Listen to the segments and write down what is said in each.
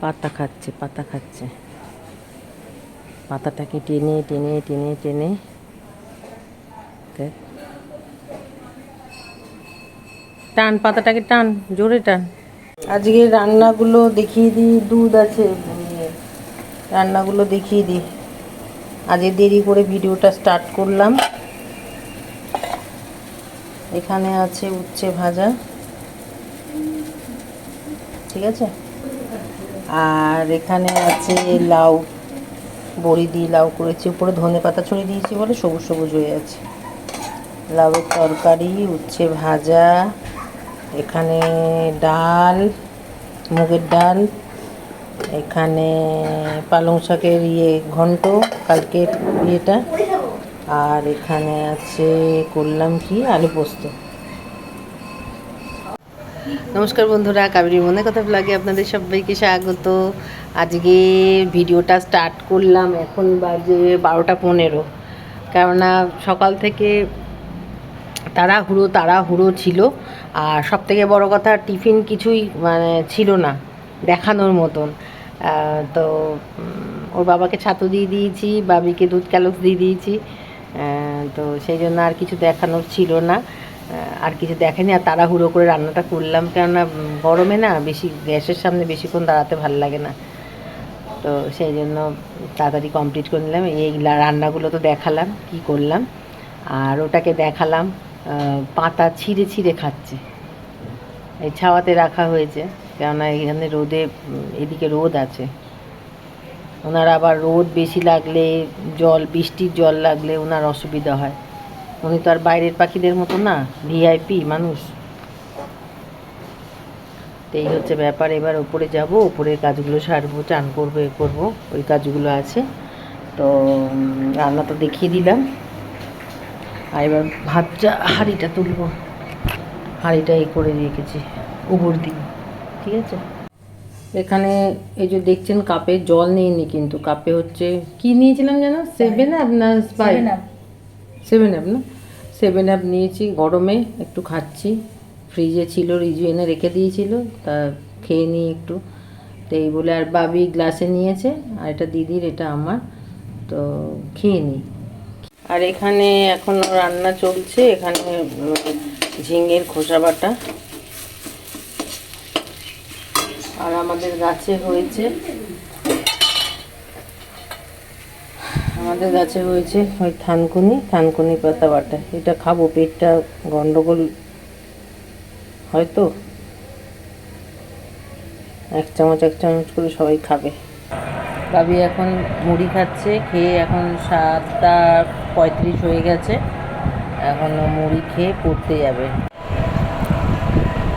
পাতা খাচ্ছে পাতা খাচ্ছে। পাতাটাকে টেনে টেনে টেনে টেনে। টান, পাতাটাকে টান, জোরে টান। আজকে রান্নাগুলো দেখিয়ে দিই, দুধ আছে। রান্নাগুলো দেখিয়ে দিই। আজকে দেরি করে ভিডিওটা স্টার্ট করলাম। এখানে আছে উচ্ছে ভাজা। ঠিক আছে? আর এখানে আছে লাউ, বড়ি দিয়ে লাউ করেছি, উপরে ধনে পাতা ছড়িয়ে দিয়েছি বলে সবুজ সবুজ হয়ে আছে। লাউয়ের তরকারি, উচ্ছে ভাজা, এখানে ডাল, মুগের ডাল, এখানে পালং শাকের ইয়ে ঘন্ট, কালকের ইয়েটা, আর এখানে আছে করলাম কি? আলু পোস্ত। নমস্কার বন্ধুরা, কাবেরী মনে কথা ব্লগে আপনাদের সবাইকে স্বাগত। আজকে ভিডিওটা স্টার্ট করলাম, এখন বাজে বারোটা পনেরো। কেননা সকাল থেকে তাড়াহুড়ো তাড়াহুড়ো ছিল, আর সব থেকে বড়ো কথা টিফিন কিছুই মানে ছিল না, দেখানোর মতন। তো ওর বাবাকে ছাতু দিয়ে দিয়েছি, বাবিকে দুধ ক্যালক্স দিয়ে দিয়েছি তো সেই জন্য আর কিছু দেখানোর ছিল না। আর কিছু দেখেনি, আর তাড়াহুড়ো করে রান্নাটা করলাম। কেননা গরমে না বেশি গ্যাসের সামনে বেশিক্ষণ দাঁড়াতে ভালো লাগে না। তো সেই জন্য তাড়াতাড়ি কমপ্লিট করে নিলাম। এই রান্নাগুলো তো দেখালাম, কি করলাম। আর ওটাকে দেখালাম পাতা ছিঁড়ে ছিঁড়ে খাচ্ছে। এই ছাওয়াতে রাখা হয়েছে, কেননা এখানে রোদে এদিকে রোদ আছে। ওনার আবার রোদ বেশি লাগলে, জল, বৃষ্টির জল লাগলে ওনার অসুবিধা হয়। উনি তো আর বাইরের পাখিদের মতো না ভিআইপি মানুষ। তো এই হচ্ছে ব্যাপার এবার ওপরে যাব ওপরের কাজগুলো সারবো চান করব এ করব ওই কাজগুলো আছে। তো রান্না তো দেখিয়ে দিলাম। আর এবার ভাতটা হাঁড়িটা তুলবো। হাঁড়িটা এ করে রেখেছি উপর দিকে ঠিক আছে? এখানে এই যে দেখছেন কাপে জল নিইনি কিন্তু কাপে হচ্ছে কি নিয়েছিলাম যেন? সেভেন আপ না সেভেন আপ না? সেভেন আপ নিয়েছি, গরমে একটু খাচ্ছি। ফ্রিজে ছিল, রিজু এনে রেখে দিয়েছিল, তা খেয়ে নিই একটু। তো এই বলে আর বাবি গ্লাসে নিয়েছে, আর এটা দিদির, এটা আমার। তো খেয়ে নিই। আর এখানে এখন রান্না চলছে, এখানে ঝিঙের খোসা বাটা। আর আমাদের গাছে হয়েছে আমাদের গাছে হয়েছে ওই থানকুনি থানকুনি পাতা বাটা এটা খাব, পেটটা গন্ডগোল হয়তো? এক চামচ এক চামচ করে সবাই খাবে। বাবি এখন মুড়ি খাচ্ছে, খেয়ে এখন সাতটা পঁয়ত্রিশ হয়ে গেছে। এখন মুড়ি খেয়ে পড়তে যাবে।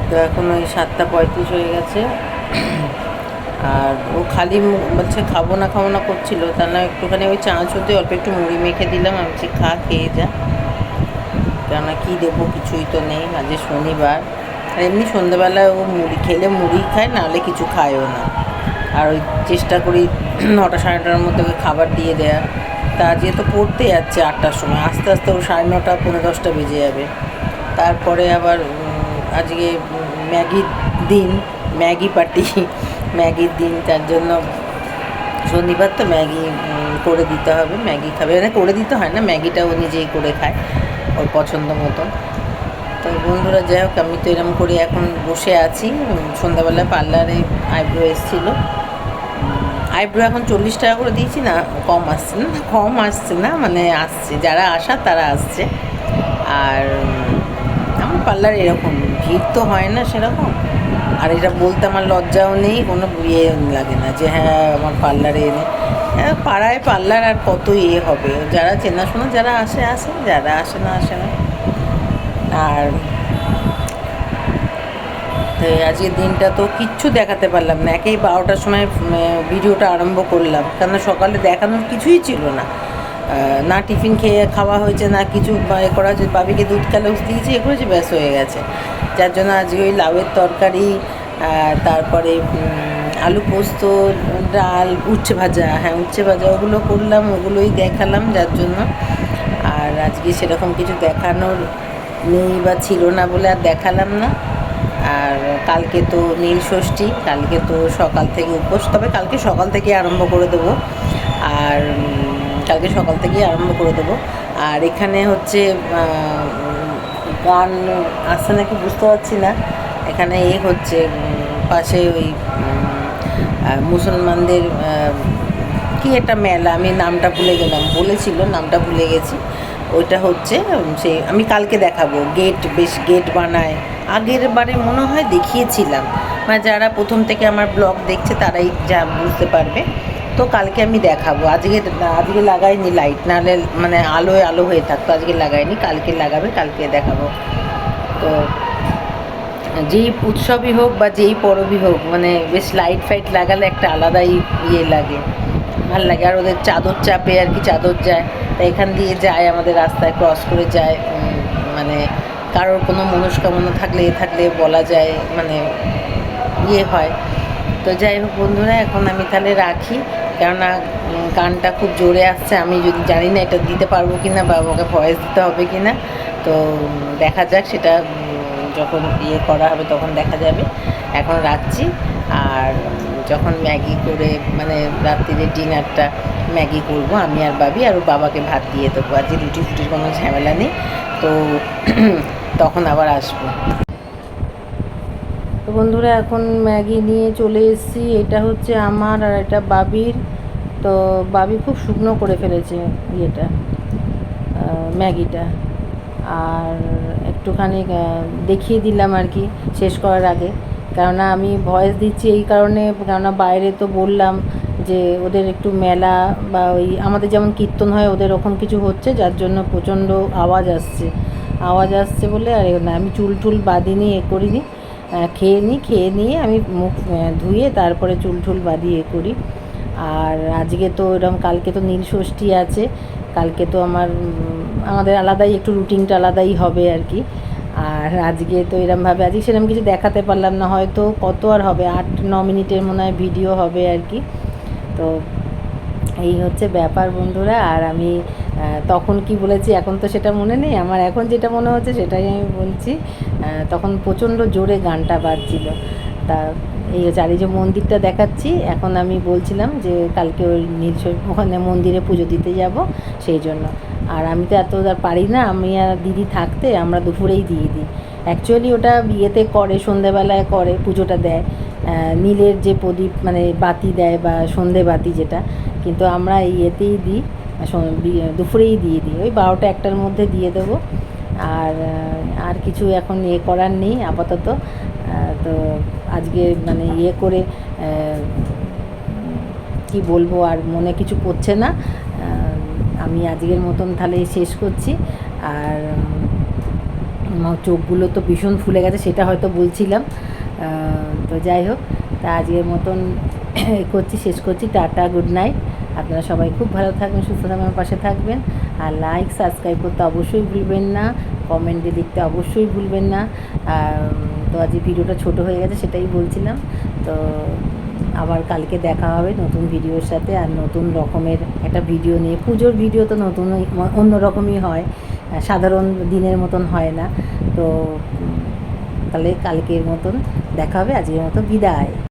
তো এখন ওই সাতটা পঁয়ত্রিশ হয়ে গেছে। আর ও খালি বলছে খাব না খাব না করছিল। তা না, একটুখানি ওই চাঁচ হতে অল্প একটু মুড়ি মেখে দিলাম। আমি বলছি, খা, খেয়ে যা। কেননা কী দেবো, কিছুই তো নেই। আজকে শনিবার। আর এমনি সন্ধ্যাবেলায় ও মুড়ি খেলে মুড়ি খায়, নাহলে কিছু খায়ও না। আর ওই চেষ্টা করি নটা সাড়ে নটার মধ্যে ওকে খাবার দিয়ে দেয়া। তা আজকে তো পড়তে যাচ্ছে আটটার সময়। আস্তে আস্তে ও সাড়ে নটা পনেরো দশটা বেজে যাবে। তারপরে আবার আজকে ম্যাগির দিন, ম্যাগি পার্টি। ম্যাগির দিন তার জন্য শনিবার তো ম্যাগি করে দিতে হবে, ম্যাগি খাবে। মানে করে দিতে হয় না, ম্যাগিটা ও নিজেই করে খায়, ওর পছন্দ মতন। তো বন্ধুরা, যাই হোক, আমি তো এরম করে এখন বসে আছি। সন্ধ্যাবেলা পার্লারে আইব্রো এসেছিল। আইব্রো এখন চল্লিশ টাকা করে দিয়েছি না, কম আসছে না, কম আসছে না মানে আসছে। যারা আসার তারা আসছে। আর আমার পার্লার এরকম ভিড় তো হয় না সেরকম। আর এটা বলতে আমার লজ্জাও নেই, কোনো ইয়ে লাগে না যে হ্যাঁ আমার পার্লারে এনে। হ্যাঁ পাড়ায় পার্লার আর কত ইয়ে হবে? যারা চেনাশোনা, যারা আসে আসে, যারা আসে না আসে না। আর আজকের দিনটা তো কিচ্ছু দেখাতে পারলাম না। একেই বারোটার সময় ভিডিওটা আরম্ভ করলাম। কারণ সকালে দেখানোর কিছুই ছিল না। না টিফিন খেয়ে খাওয়া হয়েছে, না কিছু এ করা হয়েছে, বাবিকে দুধ ক্যালক্স দিয়েছি এ করেছে ব্যাস হয়ে গেছে। যার জন্য আজকে ওই লাউয়ের তরকারি তারপরে আলু পোস্ত, ডাল, উচ্ছে ভাজা হ্যাঁ উচ্ছে ভাজা, ওগুলো করলাম, ওগুলোই দেখালাম যার জন্য। আর আজকে সেরকম কিছু দেখানোর নেই বা ছিল না বলে আর দেখালাম না। আর কালকে তো নীল ষষ্ঠী, কালকে তো সকাল থেকে উপোস, তবে কালকে সকাল থেকে আরম্ভ করে দেবো। আর কালকে সকাল থেকেই আরম্ভ করে দেবো। আর এখানে হচ্ছে গান আসছে নাকি বুঝতে পারছি না। এখানে এ হচ্ছে পাশে ওই মুসলমানদের কি একটা মেলা, আমি নামটা ভুলে গেলাম। বলেছিল, নামটা ভুলে গেছি। ওইটা হচ্ছে সেই, আমি কালকে দেখাবো। গেট বেশ, গেট বানায়। আগের বারে মনে হয় দেখিয়েছিলাম। মানে যারা প্রথম থেকে আমার ব্লগ দেখছে, তারাই যা বুঝতে পারবে। তো কালকে আমি দেখাবো। আজকে আজকে লাগাইনি লাইট নাহলে মানে আলোয় আলো হয়ে থাকতো। আজকে লাগাইনি, কালকে লাগাবে, কালকে দেখাবো। তো যেই উৎসবই হোক বা যেই পরবই হোক মানে বেশ লাইট ফাইট লাগালে একটা আলাদাই ইয়ে লাগে, ভালো লাগে। আর ওদের চাদর চাপে আর কি চাদর যায়, তাই এখান দিয়ে যায়, আমাদের রাস্তায় ক্রস করে যায় মানে কারোর কোনো মনস্কামনা থাকলে, এ থাকলে বলা যায় মানে ইয়ে হয়। তো যাই হোক বন্ধুরা, এখন আমি তাহলে রাখি। কেননা গানটা খুব জোরে আসছে, আমি যদি জানি না এটা দিতে পারব কি না বা আমাকে ভয়েস দিতে হবে কি না তো দেখা যাক সেটা যখন ইয়ে করা হবে তখন দেখা যাবে। এখন রাখছি, আর যখন ম্যাগি করে মানে রাত্রিরে ডিনারটা ম্যাগি করব, আমি আর বাবি, আর বাবাকে ভাত দিয়ে দেবো। আজকে রুটি ফুটির কোনো ঝামেলা নেই, তো তখন আবার আসব। বন্ধুরা, এখন ম্যাগি নিয়ে চলে এসেছি। এটা হচ্ছে আমার আর এটা বাবির। তো বাবি খুব শুকনো করে ফেলেছে ইয়েটা ম্যাগিটা। আর একটুখানি দেখিয়ে দিলাম আর কি, শেষ করার আগে। কেননা আমি ভয়েস দিচ্ছি এই কারণে, কেননা বাইরে তো বললাম যে ওদের একটু মেলা বা ওই আমাদের যেমন কীর্তন হয়, ওদের ওরকম কিছু হচ্ছে, যার জন্য প্রচণ্ড আওয়াজ আসছে। আওয়াজ আসছে বলে আর আমি চুল টুল বাঁধিনি, এ করিনি। খেয়ে নিই খেয়ে নিয়ে আমি মুখ ধুয়ে তারপরে চুল টুল বাঁধিয়ে করি। আর আজকে তো এরকম কালকে তো নীল ষষ্ঠী আছে, কালকে তো আমার আমাদের আলাদাই, একটু রুটিনটা আলাদাই হবে আর কি আর আজকে তো এরমভাবে, আজকে সেরকম কিছু দেখাতে পারলাম না, হয়তো কত আর হবে, আট, ন মিনিটের মনে হয় ভিডিও হবে আর কি তো এই হচ্ছে ব্যাপার বন্ধুরা, আর আমি তখন কি বলেছি, এখন তো সেটা মনে নেই, আমার এখন যেটা মনে হচ্ছে সেটাই আমি বলছি। তখন প্রচণ্ড জোরে গানটা বাজছিল। তা এই যে মন্দিরটা দেখাচ্ছি, এখন আমি বলছিলাম যে কালকে ওই নীল ওখানে মন্দিরে পুজো দিতে যাব সেই জন্য। আর আমি তো এত পারি না, আমি আর দিদি থাকতে আমরা দুপুরেই দিয়ে দিই। অ্যাকচুয়ালি ওটা বিয়েতে করে, সন্ধেবেলায় করে, পুজোটা দেয়। নীলের যে প্রদীপ মানে বাতি দেয় বা সন্ধে বাতি যেটা, কিন্তু আমরা ইয়েতেই দিই। দুপুরেই দিয়ে দিই। ওই বারোটা একটার মধ্যে দিয়ে দেবো। আর আর কিছু এখন ইয়ে করার নেই আপাতত। তো আজকে মানে ইয়ে করে কি বলব আর মনে কিছু করছে না। আমি আজকের মতন তাহলে শেষ করছি। আর আমার চোখগুলো তো ভীষণ ফুলে গেছে, সেটা হয়তো বলছিলাম। তো যাই হোক, তা আজকের মতন করছি, শেষ করছি। Tata, good night. আপনারা সবাই খুব ভালো থাকবেন, সুস্থ থাকবেন, আমার পাশে থাকবেন। আর লাইক সাবস্ক্রাইব করতে অবশ্যই ভুলবেন না কমেন্টে লিখতে অবশ্যই ভুলবেন না। আর, তো আজকে ভিডিওটা ছোট হয়ে গেছে, সেটাই বলছিলাম। তো আবার কালকে দেখা হবে নতুন ভিডিওর সাথে, আর নতুন রকমের একটা ভিডিও নিয়ে। পুজোর ভিডিও তো নতুন, অন্য রকমই হয়, সাধারণ দিনের মতন হয় না। তো তাহলে কালকের মতন দেখা হবে, আজকের মতো বিদায়।